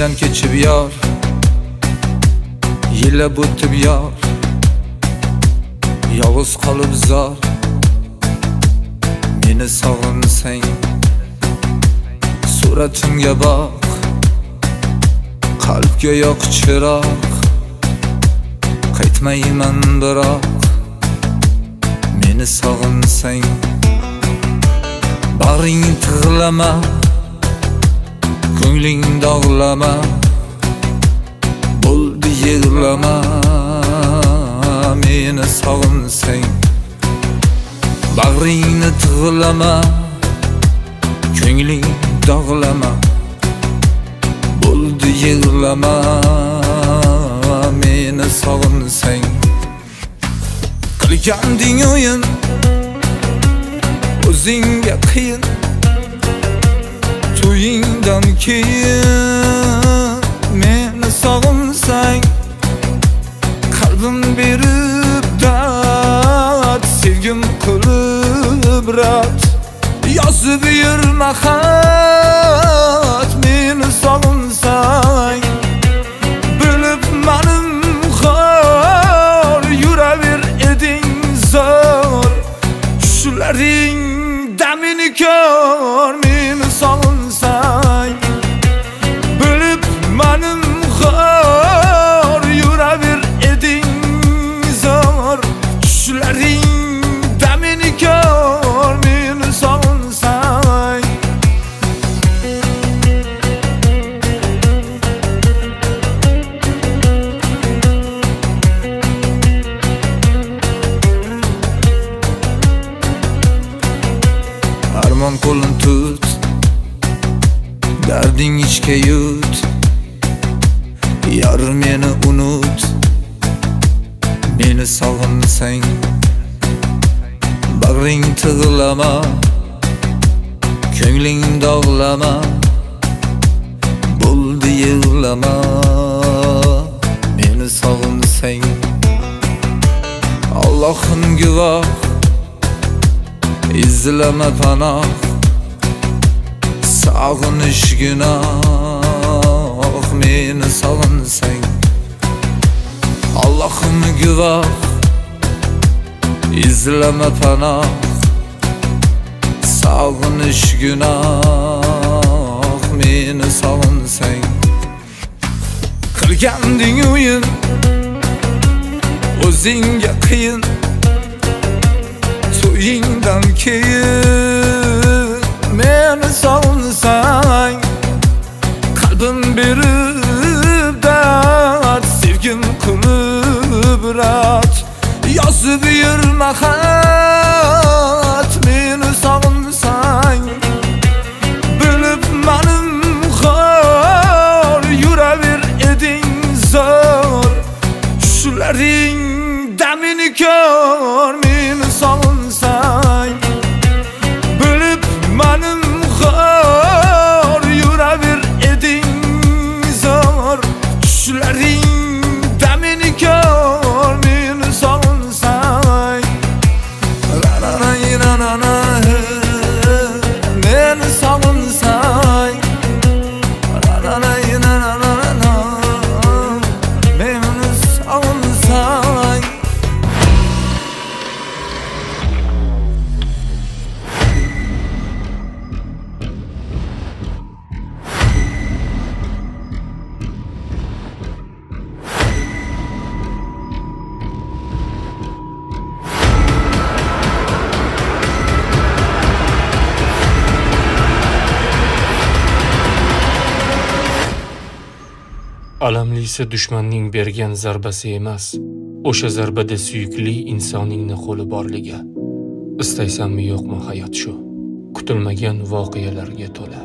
Ko'nglingdan kechib yor Yillab o'tib yor Yolg'iz qolib zor Meni sog'insang Suratimga boq Qalbga yoq chiroq Qaytmayman biroq Meni sog'insang Bag'ring tig'lama Ko'ngling dog'lama Bo'ldi yig'lama Meni sog'insang Bag'ringni tig'lama Ko'ngling dog'lama Bo'ldi yig'lama Meni sog'insang Qilganding o'yin O'zingga qiyin To'yingdan keyin Meni sog'insang Qalbim berib dard Sevgim qilib rat. Yozib yurma xat Meni sog'insang Bilib manim xor Yuraver eding zor. Shularning damini ko'r tut. Darding ichga yut Yor meni unut. Meni sog'insang Bag'ring tig'lama Ko'ngling dog'lama Bo'ldi yig'lama Meni sog'insang Allohim guvoh İzleme panoh Sog'inish gunoh Meni sog'insang Allohim guvoh İzleme panoh Sog'inish gunoh Meni sog'insang Qilganding o'yin O'zingga qiyin To'yingdan keyin Meni sog'insang Qalbim berib dard Sevgim qilib rat Yozib yurma xat Alamlisi dushmanning bergan zarbasi emas, o'sha zarbada suyukli insoningni qo'li borligi. Istaysanmi yo'qmi hayot shu? Kutilmagan voqealarga to'la.